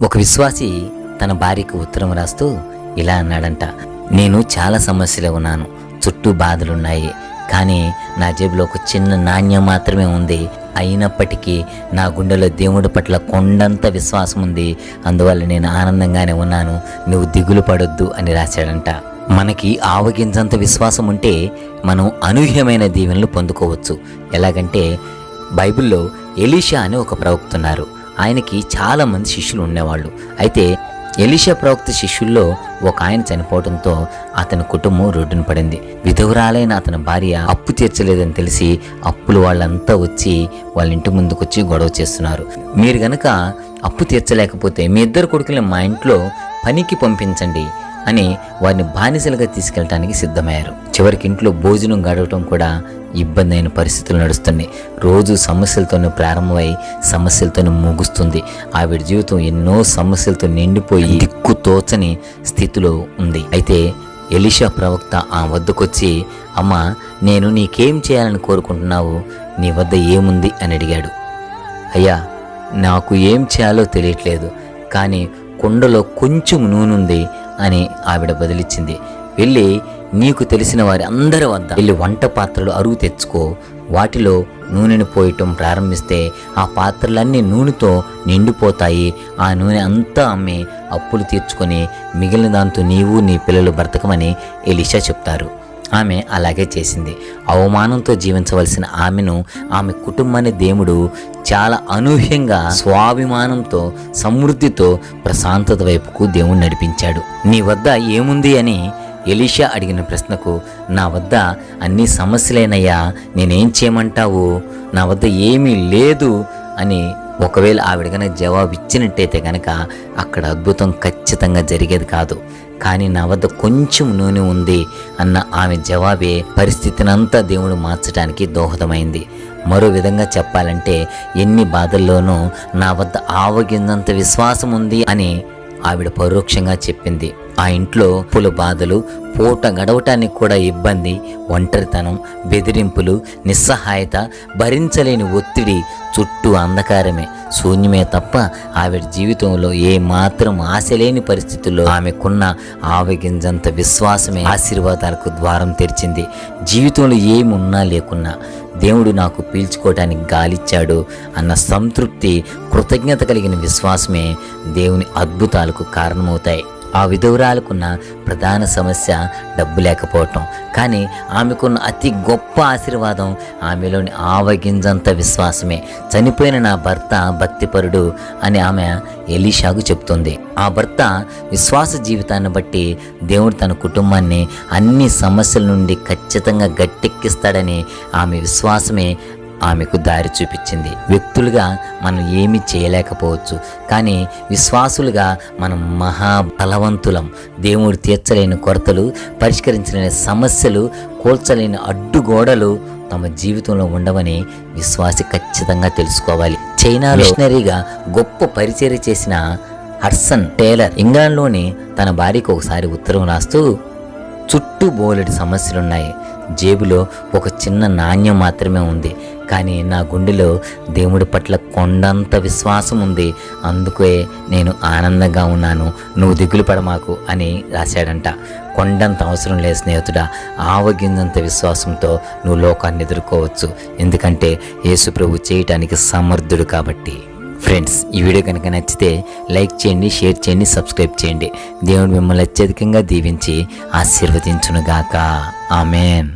ఒక విశ్వాసి తన భార్యకు ఉత్తరం రాస్తూ ఇలా అన్నాడంట నేను చాలా సమస్యలు ఉన్నాను చుట్టూ బాధలున్నాయి కానీ నా జేబులో ఒక చిన్న నాణ్యం మాత్రమే ఉంది. అయినప్పటికీ నా గుండెలో దేవుడి పట్ల కొండంత విశ్వాసం ఉంది. అందువల్ల నేను ఆనందంగానే ఉన్నాను నువ్వు దిగులు పడొద్దు అని రాశాడంట. మనకి ఆవగించంత విశ్వాసం ఉంటే మనం అనూహ్యమైన దీవెనలు పొందుకోవచ్చు. ఎలాగంటే బైబిల్లో ఎలీషా అని ఒక ప్రవక్తున్నారు ఆయనకి చాలా మంది శిష్యులు ఉండేవాళ్ళు. అయితే ఎలిషా ప్రవక్త శిష్యుల్లో ఒక ఆయన చనిపోవడంతో అతని కుటుంబం రోడ్డున పడింది. విధవురాలైన అతని భార్య అప్పు తీర్చలేదని తెలిసి అప్పులు వాళ్ళంతా వచ్చి వాళ్ళ ఇంటి ముందుకొచ్చి గొడవ చేస్తున్నారు. మీరు గనక అప్పు తీర్చలేకపోతే మీ ఇద్దరు కొడుకుని మా ఇంట్లో పనికి పంపించండి. అని వారిని బానిసలుగా తీసుకెళ్ళటానికి సిద్ధమయ్యారు. చివరికి ఇంట్లో భోజనం గడవటం కూడా ఇబ్బంది అయిన పరిస్థితులు నడుస్తున్నాయి. రోజు సమస్యలతోనే ప్రారంభమై సమస్యలతోనే ముగుస్తుంది. ఆవిడ జీవితం ఎన్నో సమస్యలతో నిండిపోయి దిక్కుతోచని స్థితిలో ఉంది. అయితే ఎలిషా ప్రవక్త ఆ వద్దకొచ్చి అమ్మా నేను నీకేం చేయాలని కోరుకుంటున్నావు? నీ వద్ద ఏముంది? అని అడిగాడు. అయ్యా నాకు ఏం చేయాలో తెలియట్లేదు. కానీ కుండలో కొంచెం నూనె ఉంది. అని ఆవిడ బదిలిచ్చింది వెళ్ళి నీకు తెలిసిన వారి అందరి వద్ద వెళ్ళి వంట పాత్రలు అరువు తెచ్చుకో. వాటిలో నూనెను పోయటం ప్రారంభిస్తే ఆ పాత్రలన్నీ నూనెతో నిండిపోతాయి. ఆ నూనె అంతా అమ్మి అప్పులు తీర్చుకొని మిగిలిన దాంతో నీవు నీ పిల్లలు బ్రతకమని ఎలిషా చెప్తారు. ఆమె అలాగే చేసింది. అవమానంతో జీవించవలసిన ఆమెను ఆమె కుటుంబాన్ని దేవుడు చాలా అనూహ్యంగా స్వాభిమానంతో సమృద్ధితో ప్రశాంతత వైపుకు దేవుడు నడిపించాడు. నీ వద్ద ఏముంది అని ఎలీషా అడిగిన ప్రశ్నకు నా వద్ద అన్ని సమస్యలేనయ్యా నేనేం చేయమంటావు? నా వద్ద ఏమీ లేదు అని ఒకవేళ ఆవిడ కనుక జవాబు ఇచ్చినట్టయితే కనుక అక్కడ అద్భుతం ఖచ్చితంగా జరిగేది కాదు. కానీ నా వద్ద కొంచెం నూనె ఉంది అన్న ఆమె జవాబే పరిస్థితినంతా దేవుడు మార్చడానికి దోహదమైంది. మరో విధంగా చెప్పాలంటే ఎన్ని బాధల్లోనూ నా వద్ద ఆవగిందంత విశ్వాసం ఉంది అని ఆవిడ పరోక్షంగా చెప్పింది. ఆ ఇంట్లో పుల బాధలు పూట గడవటానికి కూడా ఇబ్బంది ఒంటరితనం బెదిరింపులు నిస్సహాయత భరించలేని ఒత్తిడి చుట్టూ అంధకారమే. శూన్యమే తప్ప ఆవిడ జీవితంలో ఏ మాత్రం ఆశ లేని పరిస్థితుల్లో ఆమెకున్న ఆవగింజంత విశ్వాసమే ఆశీర్వాదాలకు ద్వారం తెరిచింది. జీవితంలో ఏమున్నా లేకున్నా దేవుడు నాకు పీల్చుకోవటానికి గాలిచ్చాడు అన్న సంతృప్తి కృతజ్ఞత కలిగిన విశ్వాసమే దేవుని అద్భుతాలకు కారణమవుతాయి. ఆ విధవురాలకున్న ప్రధాన సమస్య డబ్బు లేకపోవటం. కానీ ఆమెకున్న అతి గొప్ప ఆశీర్వాదం ఆమెలోని ఆవగింజంత విశ్వాసమే. చనిపోయిన నా భర్త భక్తిపరుడు అని ఆమె ఎలీషాకు చెప్తుంది. ఆ భర్త విశ్వాస జీవితాన్ని బట్టి దేవుడు తన కుటుంబాన్ని అన్ని సమస్యల నుండి ఖచ్చితంగా గట్టెక్కిస్తాడని ఆమె విశ్వాసమే ఆమెకు దారి చూపించింది. వ్యక్తులుగా మనం ఏమి చేయలేకపోవచ్చు. కానీ విశ్వాసులుగా మనం మహాబలవంతులం. దేవుడు తీర్చలేని కొరతలు పరిష్కరించలేని సమస్యలు కూల్చలేని అడ్డుగోడలు తమ జీవితంలో ఉండవని విశ్వాసి ఖచ్చితంగా తెలుసుకోవాలి. చైనా మిషనరీగా గొప్ప పరిచర్య చేసిన హర్సన్ టేలర్ ఇంగ్లాండ్లోని తన భార్యకు ఒకసారి ఉత్తరం రాస్తూ చుట్టూ బోలెడు సమస్యలున్నాయి. జేబులో ఒక చిన్న నాణ్యం మాత్రమే ఉంది. కానీ నా గుండెలో దేవుడి పట్ల కొండంత విశ్వాసం ఉంది. అందుకే నేను ఆనందంగా ఉన్నాను. నువ్వు దిగులు పడమాకు అని రాశాడంట. కొండంత అవసరం లేదు స్నేహితుడా. ఆవగిందంత విశ్వాసంతో నువ్వు లోకాన్ని ఎదుర్కోవచ్చు. ఎందుకంటే యేసు ప్రభు చేయటానికి సమర్థుడు కాబట్టి. ఫ్రెండ్స్ ఈ వీడియో కనుక నచ్చితే లైక్ చేయండి షేర్ చేయండి సబ్స్క్రైబ్ చేయండి. దేవుడు మిమ్మల్ని అత్యధికంగా దీవించి ఆశీర్వదించునుగాక. ఆమెన్.